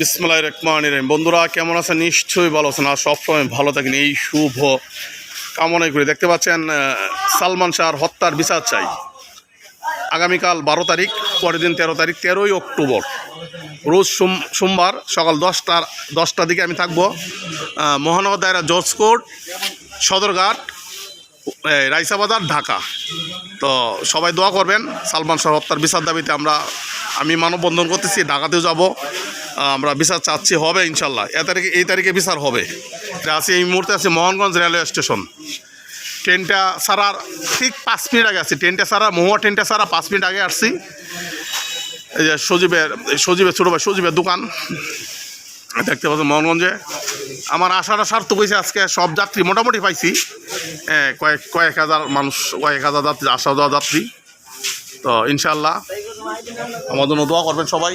বিসমুল্লাহ রহমান রহিম। বন্ধুরা, কেমন আছেন? নিশ্চয়ই ভালো আছেন। আর সবসময় ভালো থাকেন। এই শুভ কামনাই করি। দেখতে পাচ্ছেন সালমান শাহর হত্যার বিচার চাই। আগামীকাল বারো তারিখ, পরের দিন তেরো তারিখ, তেরোই অক্টোবর। রোজ সোম, সোমবার সকাল দশটার দশটার দিকে আমি থাকব। মহানগর দায়রা জজ কোর্ট, সদরঘাট রাইসাবাজার ঢাকা। তো সবাই দোয়া করবেন, সালমান শাহ হত্যার বিচার দাবিতে আমরা, আমি মানববন্ধন করতেছি, ঢাকাতেও যাব। আমরা বিচার চাচ্ছি, হবে ইনশাল্লাহ। এ তারিখে এই তারিখে বিচার হবে। আছে এই মুহূর্তে আছে মোহনগঞ্জ রেলওয়ে স্টেশন। ট্রেনটা ছাড়ার ঠিক পাঁচ মিনিট আগে আসছি ট্রেনটা ছাড়া মহুয়া ট্রেনটা ছাড়া পাঁচ মিনিট আগে আসছি। এই যে সজীবের সজীবের ছোটো ভাই, সজীবের দোকান। দেখতে পাচ্ছেন মোহনগঞ্জে। আমার আশাটা সার্থক হয়েছে আজকে সব যাত্রী মোটামুটি পাইছি। কয়েক কয়েক হাজার মানুষ, কয়েক হাজার যাত্রী আসা যাওয়া যাত্রী। তো ইনশাল্লাহ। আমার জন্য দোয়া করবেন সবাই।